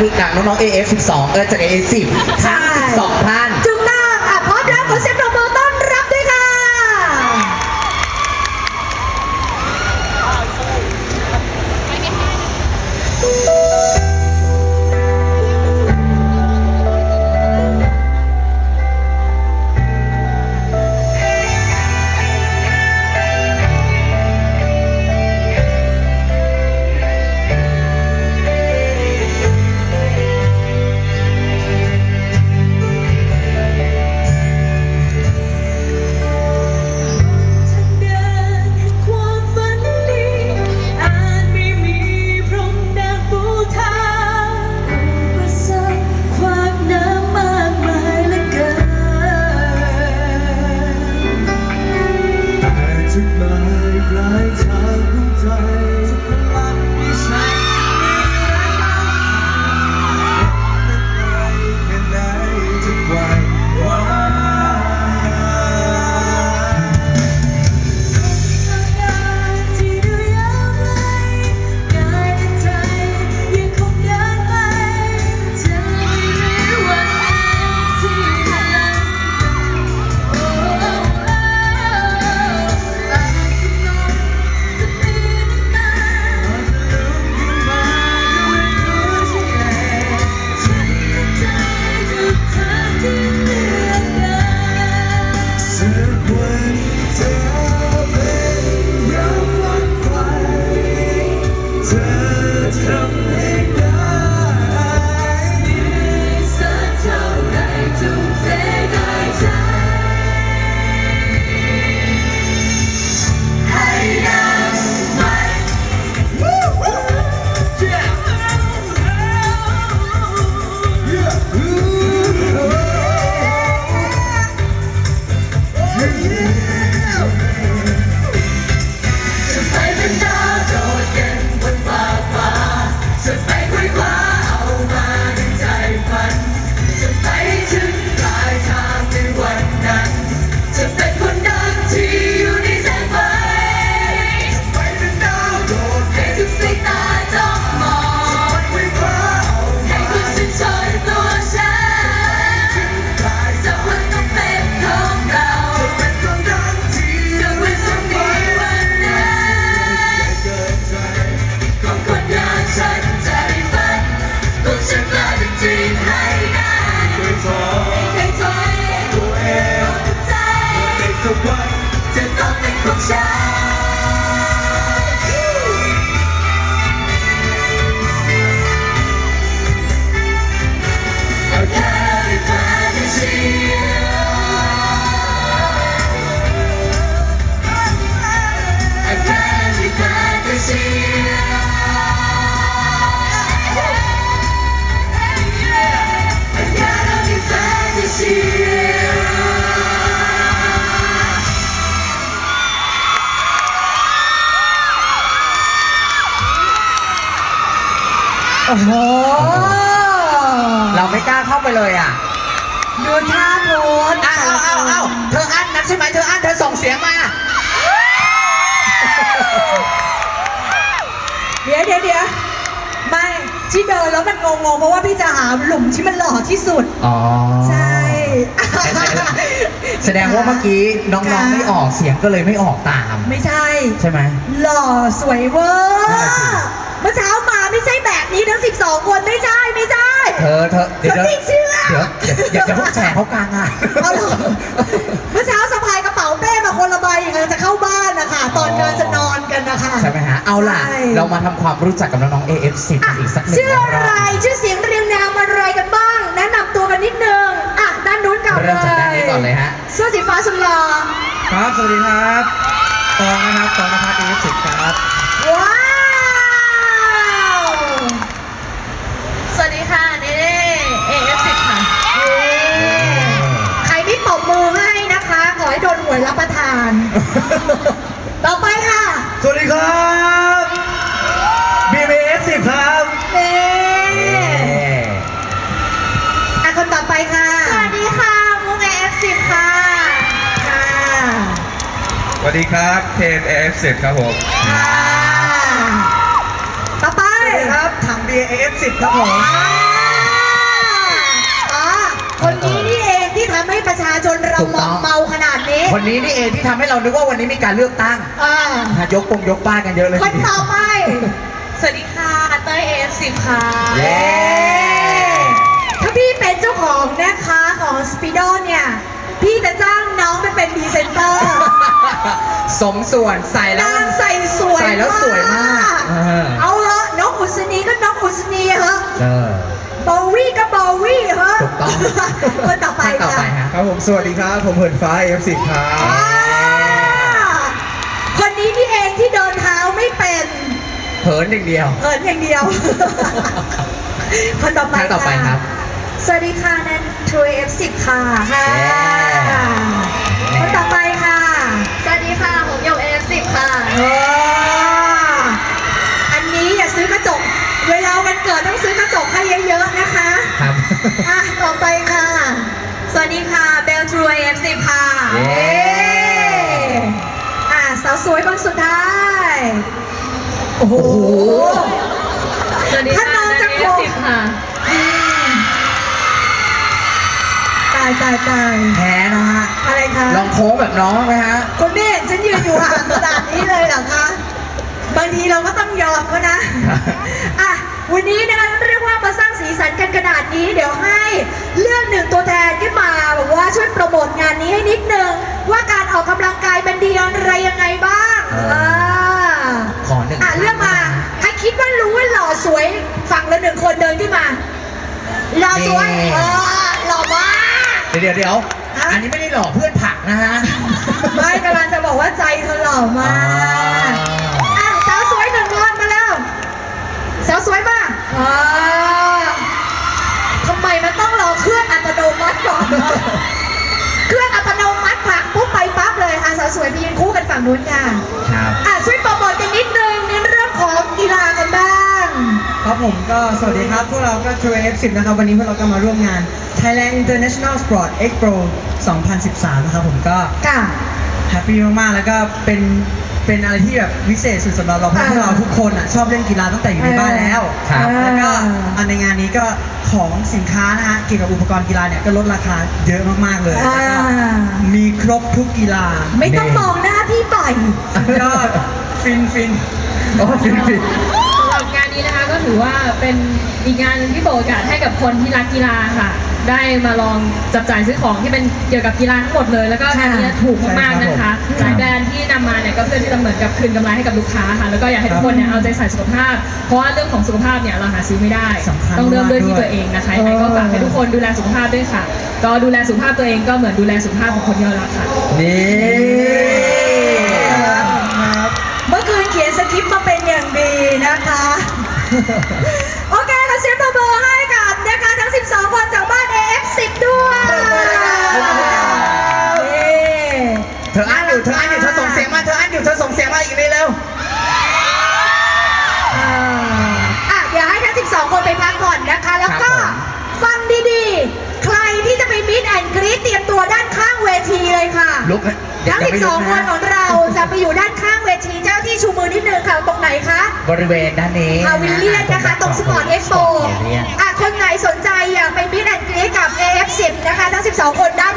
คือหนังน้องๆ AF12 เออจาก AF10 ทั้ง12ท่าน หมายปลายทางของใจ ต้อ โอ้โห เราไม่กล้าเข้าไปเลยอะ ดูท่าโพสอ้าวอ้าวอ้าวเธออั้นนักใช่ไหมเธออั้นเธอส่งเสียงมา เดี๋ยวเดี๋ยวเดี๋ยวไม่ที่เดินแล้วมันงงๆเพราะว่าพี่จะหาหลุมที่มันหล่อที่สุด อ๋อ ใช่ แสดงว่าเมื่อกี้น้องๆไม่ออกเสียงก็เลยไม่ออกตาม ไม่ใช่ ใช่ไหมหล่อสวยเวอนั่นน่ะสิร์เมื่อเช้ามาไม่ใช่แบบนี้ทั้ง 12 คนไม่ใช่ไม่ใช่ เธอเธอเดี๋ยวฉันไม่เชื่อเดี๋ยวอย่าอย่าเพิ่งแฉเขากลางอะเอาเหรอเมื่อเช้าสะพายกระเป๋าเป้มาคนละใบอย่างนั้นจะเข้าบ้านนะคะตอนกำลังจะนอนกันนะคะใช่ไหมฮะเอาล่ะใช่เรามาทำความรู้จักกับน้องๆ AF10 อะอีกสักหนึ่งชื่ออะไรรอบชื่อเสียงเรียงนามอะไรกันบ้าง แนะนำตัวกันนิดนึง กด้านนี้ก่อนเลยฮะ เสื้อสีฟ้าสุดหล่อครับ สวัสดีครับตองนะครับตองนภัสเอ วัสดีครับเทนเอฟสิบครับผมต่อไปครับถังเบียร์เอฟสิบครับผมคนนี้นี่เองที่ทำให้ประชาชนเราถูมองเมาขนาดนี้ คนนี้นี่เองที่ทำให้เรานึกว่าวันนี้มีการเลือกตั้งอะยกปงยกป้ากันเยอะเลยคนต่อไป สวัสดีค่ะ เต้ยเอฟสิบค่ะถ้าพี่เป็นเจ้าของนะคะของสปีดอนเนี่ย พี่จะจ้างน้องไปเป็นพรีเซนเตอร์ สมส่วนใส่แล้วนางใส่สวยใส่แล้วสวยมาก เออเอาเหอะน้องอุศนีก็น้องอุศนีเหอะเออโบวี่ก็โบวี่เหอะถูกต้องคนต่อไปท่านต่อไปค่ะฮะครับผมสวัสดีครับ ผมเหินฟ้า F10 ครับอ่าคนนี้นี่เองที่เดินเท้าไม่เป็นเผินอย่างเดียวเอินอย่างเดียวคนต่อไปท่านต่อไปครับ สวัสดีค่ะแนนทรูเอฟสิบค่ะค่ะ เย้ คนต่อไปค่ะ สวัสดีค่ะผมหยกเอฟสิบค่ะ เอออันนี้อย่าซื้อกระจก เวลาวันเกิดต้องซื้อกระจกให้เยอะๆนะคะครับ อะต่อไปค่ะ สวัสดีค่ะ เบลทรูเอฟสิบค่ะเย้เอ๊อะสาวสวยคนสุดท้าย โอ้โห สวัสดีถ้าค่ะน้องนันจะเอโกฟงสิบค่ะตายตายตายแพ้นะฮะ อะไรคะลองโค้งแบบน้องไหมฮะ คุณไม่เห็นฉันยืนอยู่ห่างขนาดนี้เลยเหรอคะบางทีเราก็ต้องยอมเขานะอะวันนี้นะคะเรียกว่ามาสร้างสีสันกันขนาดนี้ เดี๋ยวให้เลือกหนึ่งตัวแทนขึ้นมาแบบว่าช่วยโปรโมทงานนี้ให้นิดนึงว่าการออกกำลังกายเป็นดีอะไรยังไงบ้างเอออ่าขอหนึ่งอะเลือกมาให้คิดว่ารู้ว่าหล่อสวยฝั่งละหนึ่งคนเดินขึ้นมาหล่อสวยเออหล่อมากเดี๋ยวเดี๋ยวเดี๋ยวฮะ อันนี้ไม่ได้หลอกเพื่อนผักนะฮะ ไม่กำลังจะบอกว่าใจเธอหล่อมากอะสาวสวยหนึ่งคนมาแล้วสาวสวยมาอ่าทำไมมันต้องรอเครื่องอัตโนมัติก่อนวะเครื่องอัตโนมัติผลักปุ๊บไปปั๊บเลยอะสาวสวยไปยืนคู่กันฝั่งนู้นค่ะครับอะช่วยโปรโมทกันนิดนึงในเรื่องของกีฬากันบ้าง ครับผมก็สวัสดีครับ พวกเราก็ True F10 นะครับ วันนี้พวกเราก็มาร่วมงาน Thailand International Sport Expo 2013 นะครับผมก็ค่ะ แฮปปี้มากๆ แล้วก็เป็นเป็นอะไรที่แบบวิเศษสุดสำหรับเราเพราะอ่าพวกเราทุกคนอะชอบเล่นกีฬาตั้งแต่อยู่ในบ้านแล้ว ครับ แล้วก็อันในงานนี้ก็ของสินค้านะฮะเกี่ยวกับอุปกรณ์กีฬาเนี่ยก็ลดราคาเยอะมากๆเลยอ่า แล้วก็มีครบทุกกีฬาไม่ต้องมองหน้าพี่บ่อยยอดฟินฟิน โอ้ฟินฟิน สำหรับงานนี้นะคะก็ถือว่าเป็นอีกงานหนึงที่เปิดโอกาสให้กับคนที่รักกีฬาค่ะ ได้มาลองจับจ่ายซื้อของที่เป็นเกี่ยวกับกีฬาทั้งหมดเลย แล้วก็งานนี้ถูกมากๆนะคะหลายแบรนด์ที่นำมาเนี่ยก็เพื่อที่จะเหมือนกับคืนกำไรให้กับลูกค้าค่ะ แล้วก็อยากให้ทุกคนเนี่ยเอาใจใส่สุขภาพ เพราะว่าเรื่องของสุขภาพเนี่ยเราหาซื้อไม่ได้สำคัญต้องเริ่มด้วยมากด้วยที่ตัวเองนะคะยังไงก็ฝากให้ทุกคนดูแลสุขภาพด้วยค่ะ ก็ดูแลสุขภาพตัวเองก็เหมือนดูแลสุขภาพของคนที่เรารักค่ะ นี่เมื่อคืนเขียนสคริปต์มาเป็นอย่างดีนะคะ ออ่านอยู่เธออ่านอยู่เธอส่งเสียงมาเธออ่านอยู่เธอส่งเสียงมาอีกนิดเร็วอ่าอะเดี๋ยวให้ทั้ง 12 คนไปพักก่อนนะคะ แล้วก็ครับผมฟังดีๆ ใครที่จะไปมิดแอนกรีดเตรียมตัวด้านข้างเวทีเลยค่ะลุกนะอย่าทั้ง อย่าไปลุก12 คนนะของเราจะไปอยู่ด้านข้างเวทีเจ้าที่ชูมือนิดนึงค่ะตรงไหนคะ บริเวณด้านนี้พาวิลเลียนนะคะตรงสปอร์ตเอ็กโป Sport Pavilion อะคนไหนสนใจอยากไปมิดแอนกรีดกับ AF10 นะคะ ทั้ง 12 คนด้าน